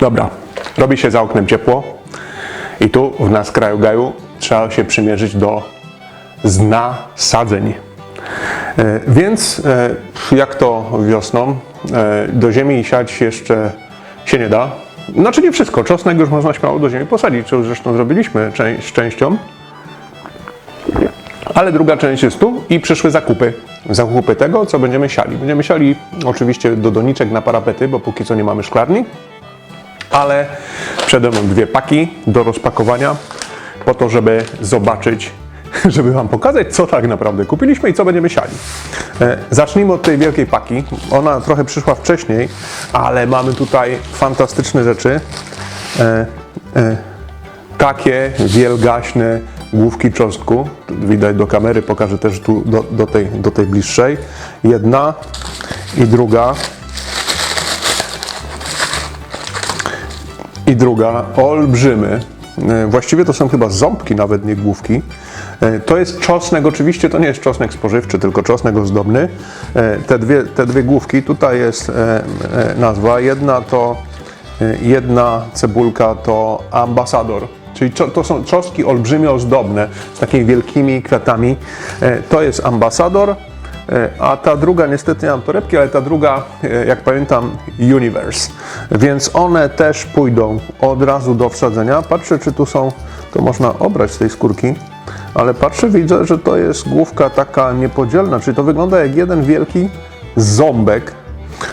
Dobra, robi się za oknem ciepło i tu w nas kraju gaju trzeba się przymierzyć do zna sadzeń. E, Więc e, jak to wiosną, e, do ziemi siać jeszcze się nie da. Znaczy nie wszystko, czosnek już można śmiało do ziemi posadzić, co zresztą zrobiliśmy z częścią. Ale druga część jest tu i przyszły zakupy. Zakupy tego, co będziemy siali. Będziemy siali oczywiście do doniczek na parapety, bo póki co nie mamy szklarni. Ale przede mną dwie paki do rozpakowania po to, żeby zobaczyć, żeby Wam pokazać, co tak naprawdę kupiliśmy i co będziemy siali. E, Zacznijmy od tej wielkiej paki. Ona trochę przyszła wcześniej, ale mamy tutaj fantastyczne rzeczy. E, e, takie wielgaśne główki czosnku. Widać do kamery, pokażę też tu do, do, tej, do tej bliższej. Jedna i druga. I druga, olbrzymy. E, Właściwie to są chyba ząbki, nawet nie główki. E, To jest czosnek, oczywiście to nie jest czosnek spożywczy, tylko czosnek ozdobny. E, Te dwie, te dwie główki, tutaj jest nazwa. Jedna to Jedna cebulka to ambasador, czyli to są czosnki olbrzymie, ozdobne, z takimi wielkimi kwiatami. To jest ambasador, a ta druga, niestety nie mam torebki, ale ta druga, e, jak pamiętam, Universe. Więc one też pójdą od razu do wsadzenia. Patrzę, czy tu są, to można obrać z tej skórki, ale patrzę, widzę, że to jest główka taka niepodzielna, czyli to wygląda jak jeden wielki ząbek,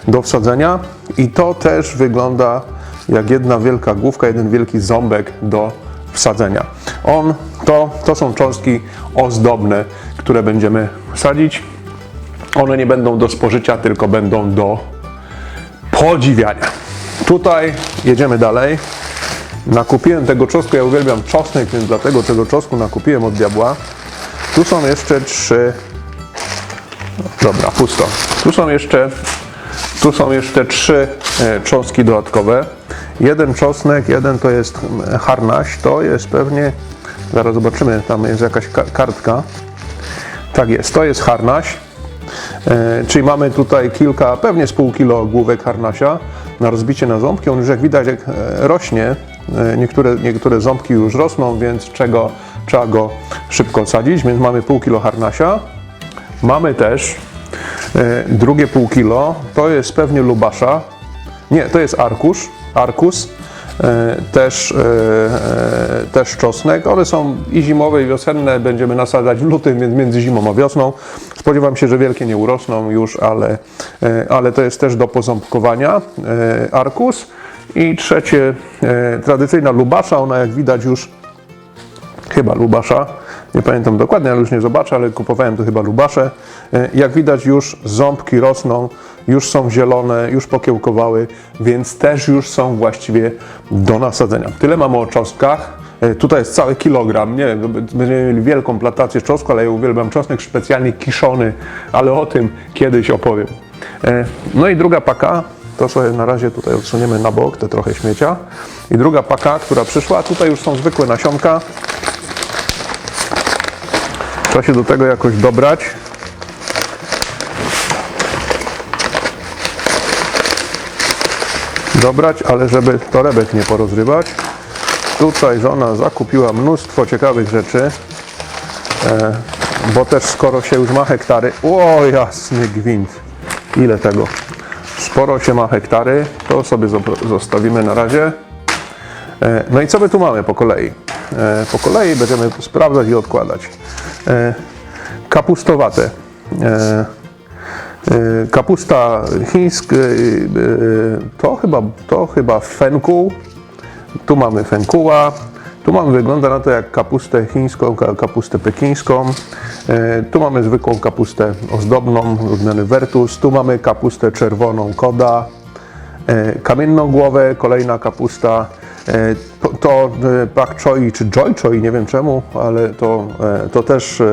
do wsadzenia i to też wygląda jak jedna wielka główka, jeden wielki ząbek do wsadzenia. On, to, to są cząstki ozdobne, które będziemy sadzić. One nie będą do spożycia, tylko będą do podziwiania. Tutaj jedziemy dalej. Nakupiłem tego czosnku, ja uwielbiam czosnek, więc dlatego tego czosnku nakupiłem od diabła. Tu są jeszcze trzy Dobra, pusto. Tu są jeszcze, tu są jeszcze trzy e, cząstki dodatkowe. Jeden czosnek, jeden to jest mm, harnaś, to jest pewnie, zaraz zobaczymy, tam jest jakaś ka- kartka. Tak jest, to jest harnaś. E, czyli mamy tutaj kilka, pewnie z pół kilo główek harnasia na rozbicie na ząbki. On już jak widać jak e, rośnie, e, niektóre, niektóre ząbki już rosną, więc czego trzeba go szybko sadzić, więc mamy pół kilo harnasia. Mamy też drugie pół kilo, to jest pewnie lubasza. Nie, to jest arkusz, arkus. E, też, e, e, też czosnek. One są i zimowe, i wiosenne. Będziemy nasadzać w lutym, więc między zimą a wiosną. Spodziewam się, że wielkie nie urosną już, ale, ale to jest też do poząbkowania. Arkus. I trzecie, tradycyjna lubasza. Ona jak widać już chyba lubasza. Nie pamiętam dokładnie, ale już nie zobaczę, ale kupowałem tu chyba lubasze. E, Jak widać już ząbki rosną, już są zielone, już pokiełkowały, więc też już są właściwie do nasadzenia. Tyle mamy o czosnkach. E, Tutaj jest cały kilogram, nie wiem, będziemy mieli wielką plantację czosnku, ale ja uwielbiam czosnek specjalnie kiszony, ale o tym kiedyś opowiem. E, No i druga paka, to sobie na razie tutaj odsuniemy na bok, te trochę śmiecia. I druga paka, która przyszła, tutaj już są zwykłe nasionka. Trzeba się do tego jakoś dobrać. Dobrać, ale żeby torebek nie porozrywać. Tutaj żona zakupiła mnóstwo ciekawych rzeczy, e, bo też skoro się już ma hektary, o jasny gwint, ile tego, sporo się ma hektary, to sobie zo- zostawimy na razie. E, No i co my tu mamy po kolei? E, Po kolei będziemy sprawdzać i odkładać. Kapustowate. E, Kapusta chińska, e, e, to chyba, to chyba fenkuł. Tu mamy fenkuła. Tu mamy, wygląda na to jak kapustę chińską, ka- kapustę pekińską. Tu mamy zwykłą kapustę ozdobną, odmiany Vertus. Tu mamy kapustę czerwoną Koda. Kamienną głowę, kolejna kapusta. E, To, to e, pak choi czy joy choi, nie wiem czemu, ale to, e, to też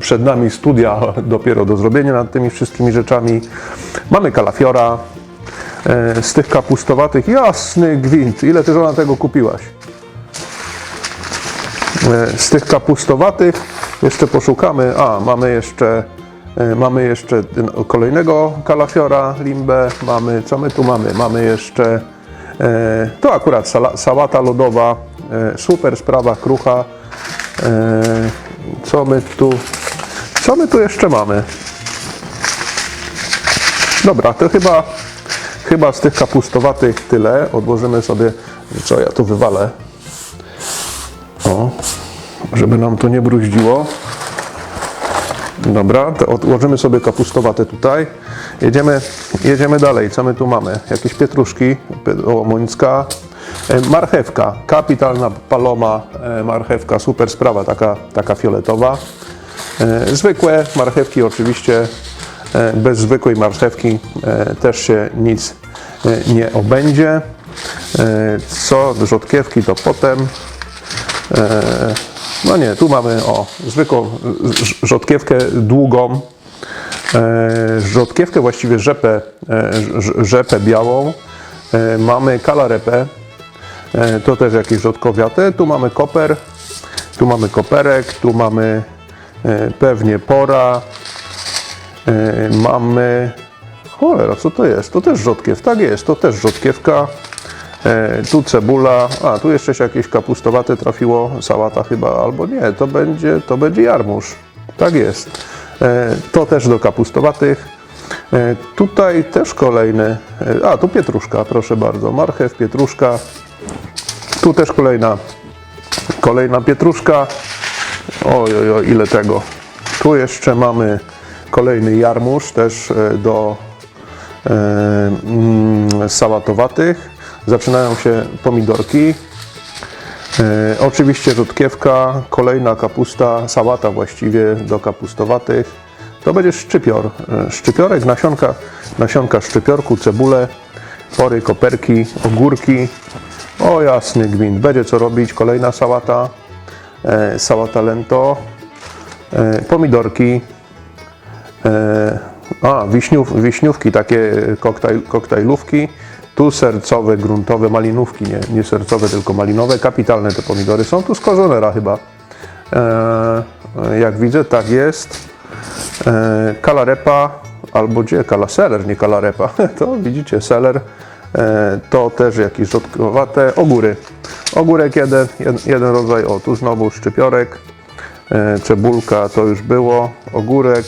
przed nami studia dopiero do zrobienia nad tymi wszystkimi rzeczami. Mamy kalafiora. Z tych kapustowatych, jasny gwint, ile ty żona tego kupiłaś? Z tych kapustowatych jeszcze poszukamy. A, mamy jeszcze, mamy jeszcze kolejnego kalafiora, limbę. Mamy, co my tu mamy? Mamy jeszcze to akurat sałata lodowa, e, super sprawa, krucha. E, co my tu, co my tu jeszcze mamy? Dobra, to chyba, chyba z tych kapustowatych tyle. Odłożymy sobie, co ja tu wywalę. O, żeby nam to nie bruździło. Dobra, to odłożymy sobie kapustowate tutaj. Jedziemy, jedziemy dalej. Co my tu mamy? Jakieś pietruszki, o, mońska. E, Marchewka, kapitalna paloma e, marchewka, super sprawa, taka, taka fioletowa. E, Zwykłe marchewki oczywiście, bez zwykłej marchewki też się nic nie obędzie. Co rzodkiewki to potem. No nie, tu mamy o zwykłą rzodkiewkę długą, rzodkiewkę właściwie rzepę, e, rzepę białą. E, Mamy kalarepę, e, to też jakieś rzodkowiate. Tu mamy koper, tu mamy koperek, tu mamy e, pewnie pora. E, Mamy, cholera, co to jest? To też rzodkiew, tak jest, to też rzodkiewka. E, tu cebula, a tu jeszcze się jakieś kapustowate trafiło, sałata chyba, albo nie, to będzie, to będzie jarmuż. Tak jest. E, to też do kapustowatych. E, tutaj też kolejny, e, a tu pietruszka, proszę bardzo, marchew, pietruszka. Tu też kolejna, kolejna pietruszka. Oj, oj, oj, ile tego. Tu jeszcze mamy kolejny jarmuż, też do mm, sałatowatych. Zaczynają się pomidorki. E, oczywiście rzodkiewka, kolejna kapusta, sałata właściwie do kapustowatych. To będzie szczypior. E, szczypiorek, nasionka, nasionka szczypiorku, cebule, pory, koperki, ogórki. O jasny gwint, będzie co robić. Kolejna sałata, e, sałata lento, pomidorki, a, wiśniów, wiśniówki, takie koktajl, koktajlówki. Tu sercowe, gruntowe, malinówki, nie, nie sercowe, tylko malinowe. Kapitalne te pomidory są. Tu z kozonera chyba. E, jak widzę, tak jest. E, kalarepa, albo gdzie? Kala, seler, nie kalarepa. To widzicie, seler. E, to też jakieś rzodkowate. Ogóry. Ogórek jeden, jeden rodzaj. O, tu znowu szczypiorek. E, cebulka to już było. Ogórek.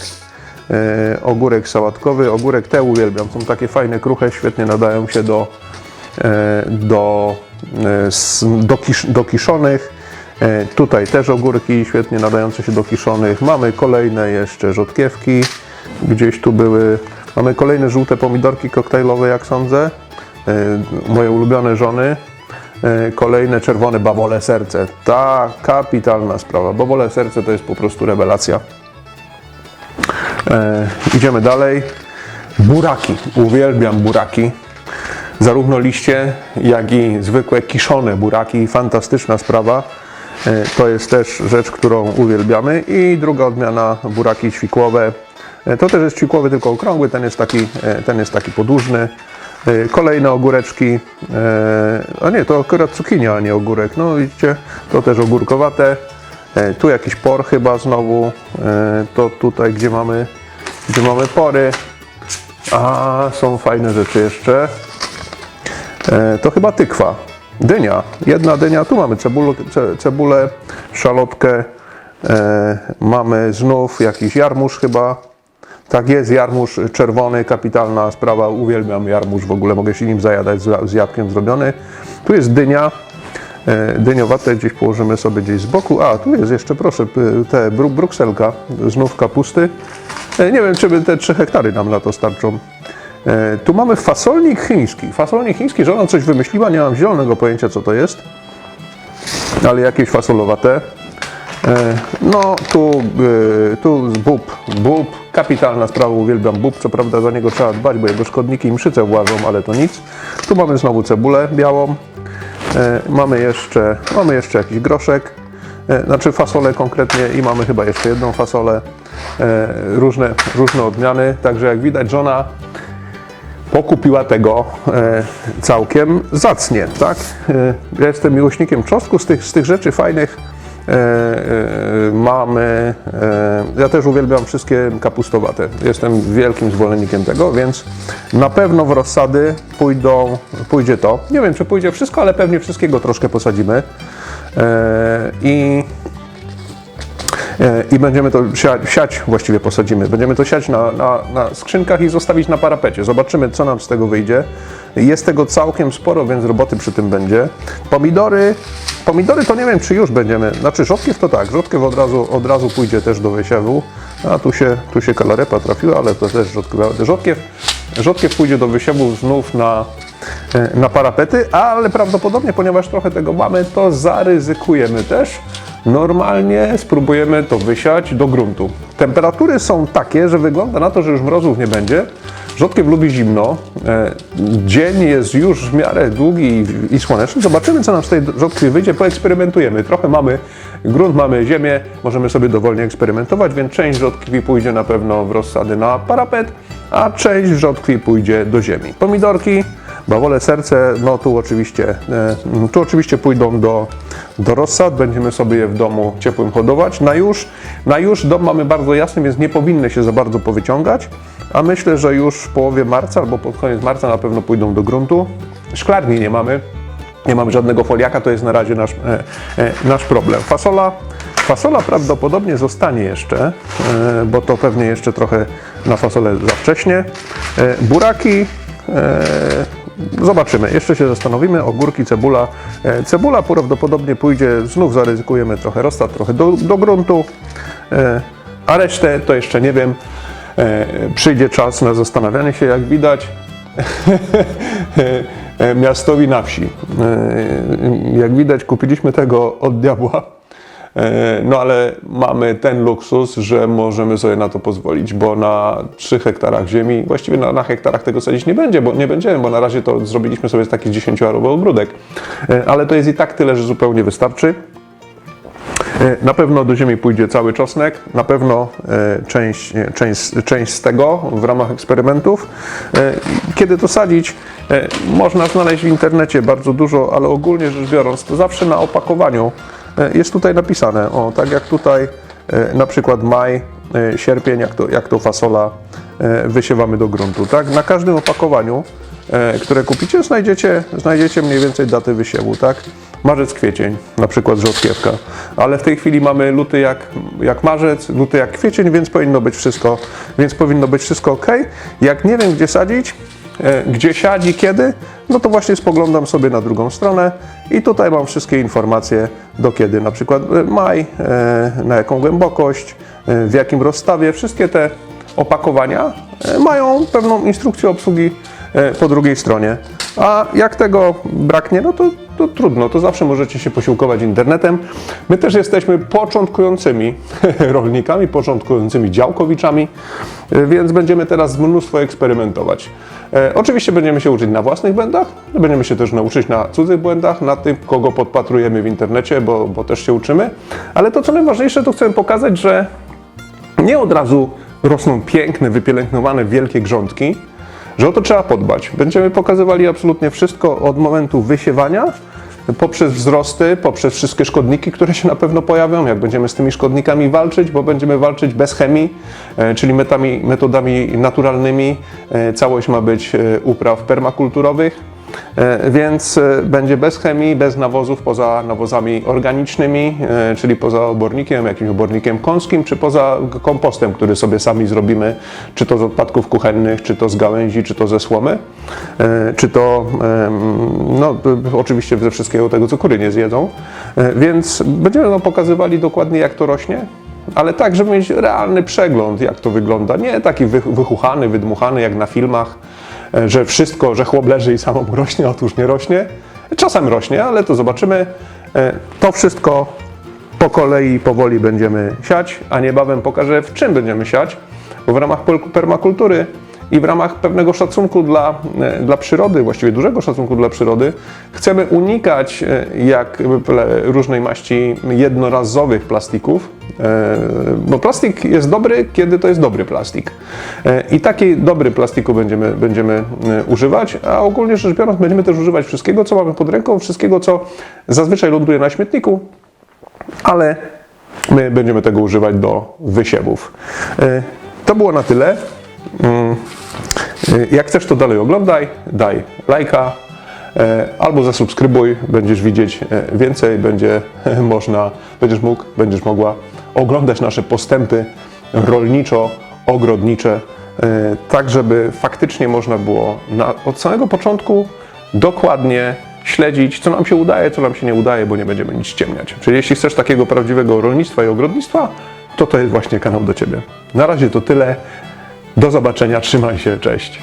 E, ogórek sałatkowy, ogórek te uwielbiam, są takie fajne, kruche, świetnie nadają się do, e, do, e, do, kisz, do kiszonych. Tutaj też ogórki świetnie nadające się do kiszonych. Mamy kolejne jeszcze rzodkiewki, gdzieś tu były. Mamy kolejne żółte pomidorki koktajlowe, jak sądzę. Moje ulubione żony. Kolejne czerwone babole serce. Ta kapitalna sprawa. Babole serce to jest po prostu rewelacja. E, idziemy dalej. Buraki. Uwielbiam buraki. Zarówno liście, jak i zwykłe kiszone buraki. Fantastyczna sprawa. E, to jest też rzecz, którą uwielbiamy. I druga odmiana, buraki ćwikłowe. E, to też jest ćwikłowy, tylko okrągły. Ten jest taki, e, ten jest taki podłużny. E, Kolejne ogóreczki. E, a nie, to akurat cukinia, a nie ogórek. No widzicie, to też ogórkowate. E, Tu jakiś por chyba znowu. To tutaj, gdzie mamy, gdzie mamy pory. A są fajne rzeczy jeszcze. E, To chyba tykwa. Dynia. Jedna dynia. Tu mamy cebulę, ce, cebulę szalotkę. E, Mamy znów jakiś jarmuż chyba. Tak jest, jarmuż czerwony, kapitalna sprawa. Uwielbiam jarmuż, w ogóle mogę się nim zajadać z, jabłkiem zrobiony. Tu jest dynia. E, dyniowate gdzieś położymy sobie gdzieś z boku. A, tu jest jeszcze, proszę, te bru, brukselka, znów kapusty. E, Nie wiem, czy by te 3 hektary nam na to starczą. E, Tu mamy fasolnik chiński. Fasolnik chiński, że ona coś wymyśliła, nie mam zielonego pojęcia, co to jest. Ale jakieś fasolowate. E, No, tu, tu bób, bób, kapitalna sprawa, uwielbiam bób, co prawda za niego trzeba dbać, bo jego szkodniki mszyce włażą, ale to nic. Tu mamy znowu cebulę białą, mamy jeszcze, mamy jeszcze jakiś groszek, znaczy fasolę konkretnie i mamy chyba jeszcze jedną fasolę, e, różne, różne odmiany, także jak widać żona pokupiła tego e, całkiem zacnie, tak? E, ja jestem miłośnikiem czosnku, z tych, z tych rzeczy fajnych E, e, mamy, e, ja też uwielbiam wszystkie kapustowate. Jestem wielkim zwolennikiem tego, więc na pewno w rozsady pójdą, pójdzie to. Nie wiem, czy pójdzie wszystko, ale pewnie wszystkiego troszkę posadzimy. E, I E, i będziemy to siać, siać właściwie posadzimy. Będziemy to siać na, na, na skrzynkach i zostawić na parapecie. Zobaczymy, co nam z tego wyjdzie. Jest tego całkiem sporo, więc roboty przy tym będzie. Pomidory, pomidory to nie wiem, czy już będziemy, znaczy rzodkiew to tak, rzodkiew od razu, od razu pójdzie też do wysiewu, a tu się, tu się kalarepa trafiła, ale to też rzodkiew, rzodkiew, rzodkiew pójdzie do wysiewu znów na, na parapety, ale prawdopodobnie, ponieważ trochę tego mamy, to zaryzykujemy też normalnie spróbujemy to wysiać do gruntu. Temperatury są takie, że wygląda na to, że już mrozów nie będzie. Rzodkiew lubi zimno. E, Dzień jest już w miarę długi i słoneczny. Zobaczymy, co nam z tej rzodkwi wyjdzie. Poeksperymentujemy. Trochę mamy grunt, mamy ziemię, możemy sobie dowolnie eksperymentować, więc część rzodkwi pójdzie na pewno w rozsady na parapet, a część rzodkwi pójdzie do ziemi. Pomidorki, bawole serce, no tu oczywiście, e, tu oczywiście pójdą do, do rozsad, będziemy sobie je w domu ciepłym hodować. Na już, na już dom mamy bardzo jasny, więc nie powinny się za bardzo powyciągać, a myślę, że już w połowie marca albo pod koniec marca na pewno pójdą do gruntu. Szklarni nie mamy, nie mamy żadnego foliaka, to jest na razie nasz, e, e, nasz problem. Fasola, fasola prawdopodobnie zostanie jeszcze, e, bo to pewnie jeszcze trochę na fasolę za wcześnie. E, buraki, e, zobaczymy, jeszcze się zastanowimy. Ogórki, cebula. E, cebula prawdopodobnie pójdzie, znów zaryzykujemy trochę rozsad, trochę do, do gruntu, e, a resztę to jeszcze nie wiem. E, przyjdzie czas na zastanawianie się, jak widać. Miastowi na wsi. Jak widać, kupiliśmy tego od diabła. E, No ale mamy ten luksus, że możemy sobie na to pozwolić, bo na 3 hektarach ziemi, właściwie na, na hektarach tego sadzić nie będzie, bo nie będziemy, bo na razie to zrobiliśmy sobie taki 10-arowy ogródek. E, Ale to jest i tak tyle, że zupełnie wystarczy. E, Na pewno do ziemi pójdzie cały czosnek, na pewno część, część, część z tego w ramach eksperymentów. Kiedy to sadzić? Można znaleźć w internecie bardzo dużo, ale ogólnie rzecz biorąc, to zawsze na opakowaniu jest tutaj napisane, o tak jak tutaj e, na przykład maj, e, sierpień, jak to, jak to fasola e, wysiewamy do gruntu. Tak? Na każdym opakowaniu e, które kupicie, znajdziecie, znajdziecie mniej więcej daty wysiewu, tak? Marzec, kwiecień, na przykład rzodkiewka. Ale w tej chwili mamy luty jak, jak marzec, luty jak kwiecień, więc powinno być wszystko, więc powinno być wszystko ok. Jak nie wiem, gdzie sadzić, e, gdzie siać i kiedy, no to właśnie spoglądam sobie na drugą stronę i tutaj mam wszystkie informacje do kiedy, na przykład e, maj, e, na jaką głębokość, e, w jakim rozstawie, wszystkie te opakowania e, mają pewną instrukcję obsługi e, po drugiej stronie. A jak tego braknie, no to, to trudno, to zawsze możecie się posiłkować internetem. My też jesteśmy początkującymi rolnikami, początkującymi działkowiczami, e, więc będziemy teraz mnóstwo eksperymentować. E, Oczywiście będziemy się uczyć na własnych błędach, będziemy się też nauczyć na cudzych błędach, na tym, kogo podpatrujemy w internecie, bo, bo też się uczymy. Ale to, co najważniejsze, to chcę pokazać, że nie od razu rosną piękne, wypielęgnowane, wielkie grządki, że o to trzeba podbać. Będziemy pokazywali absolutnie wszystko od momentu wysiewania, poprzez wzrosty, poprzez wszystkie szkodniki, które się na pewno pojawią, jak będziemy z tymi szkodnikami walczyć, bo będziemy walczyć bez chemii, e, czyli metami, metodami naturalnymi. E, Całość ma być e, upraw permakulturowych. E, Więc e, będzie bez chemii, bez nawozów, poza nawozami organicznymi, e, czyli poza obornikiem, jakimś obornikiem kąskim, czy poza kompostem, który sobie sami zrobimy, czy to z odpadków kuchennych, czy to z gałęzi, czy to ze słomy, czy to no, oczywiście ze wszystkiego tego, co kury nie zjedzą. Więc będziemy wam pokazywali dokładnie, jak to rośnie. Ale tak, żeby mieć realny przegląd, jak to wygląda. Nie taki wy- wychuchany, wydmuchany, jak na filmach, że wszystko, że chłop leży i samo mu rośnie, otóż nie rośnie. Czasem rośnie, ale to zobaczymy. E, To wszystko po kolei, powoli będziemy siać, a niebawem pokażę, w czym będziemy siać, bo w ramach permakultury i w ramach pewnego szacunku dla, e, dla przyrody, właściwie dużego szacunku dla przyrody, chcemy unikać e, jak różnej maści jednorazowych plastików, e, bo plastik jest dobry, kiedy to jest dobry plastik. I taki dobry plastiku będziemy, będziemy używać, a ogólnie rzecz biorąc będziemy też używać wszystkiego, co mamy pod ręką, wszystkiego, co zazwyczaj ląduje na śmietniku, ale my będziemy tego używać do wysiewów. To było na tyle. Mm, Jak chcesz to dalej oglądaj, daj lajka e, albo zasubskrybuj, będziesz widzieć e, więcej, będzie można, będziesz mógł, będziesz mogła oglądać nasze postępy rolniczo-ogrodnicze, e, tak żeby faktycznie można było na, od samego początku dokładnie śledzić, co nam się udaje, co nam się nie udaje, bo nie będziemy nic ściemniać. Czyli jeśli chcesz takiego prawdziwego rolnictwa i ogrodnictwa, to to jest właśnie kanał do Ciebie. Na razie to tyle. Do zobaczenia, trzymaj się, cześć.